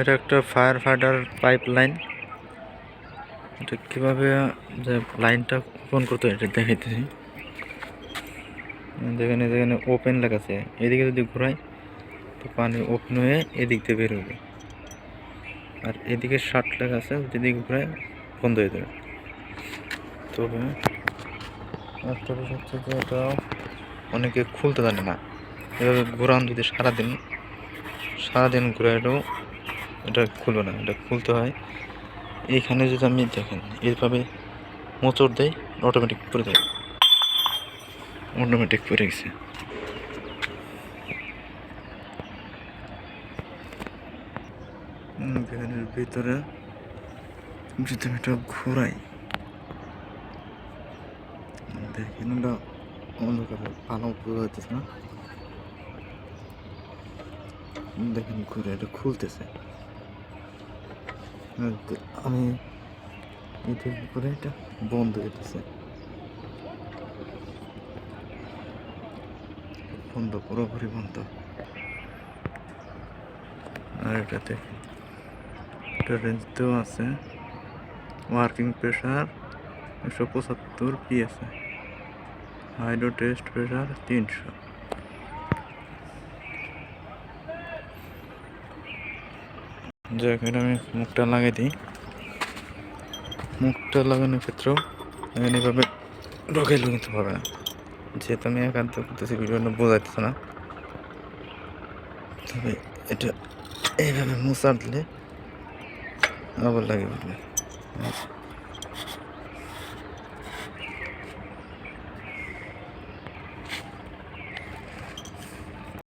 এটা একটা fire fighter pipe line এটা কীভাবে, যে লাইনটা ওপেন করতে এটা দেখাইতেছি। যেখানে যেখানে ওপেন লেখা আছে এদিকে যদি ঘোরাই, তো পানি ওপেন হয়ে এদিক দিয়ে বের হবে। আর এদিকে শার্ট লেখা আছে যেদিকে ঘোরাই, বন্ধ হয়ে যাবে। তবে একটা বিষয় হচ্ছে যে এটা অনেকে খুলতে জানে না। এভাবে ঘোরান যদি সারাদিন সারাদিন ঘোরাইলেও এটা খুলবে না, এটা খুলতে হয়। এইখানে যদি আমি দেখেন, এইভাবে মোচড় দেয় অটোমেটিক পরে দেয় অটোমেটিক পরে গেছে। ভ্যানের ভিতরে যদি আমি এটা ঘোরাই, দেখেন ওটা অন্ধকারে ভালো বোঝা যাচ্ছে না। দেখেন ঘুরে, এটা খুলতেছে। আমি এটার উপরে এটা? বন্ধ হইতেছে। বন্ধ, পুরোপুরি বন্ধ। আর এটা দেখেন, এটা রেঞ্জতেও আছে। ওয়ার্কিং প্রেশার একশো পঁচাত্তর পি আছে হাইড্রো টেস্ট প্রেশার তিনশো। যাক, এটা আমি মুখটা লাগিয়ে দিই। মুখটা লাগানোর ক্ষেত্রেও এখানে এভাবে ঢোকাইলেও কিন্তু হবে না। যেহেতু আমি একান্ত করতেছি ভিডিওটা বোঝাইতেছে না। তবে এটা এইভাবে মুসার দিলে আবার লাগে বলবে।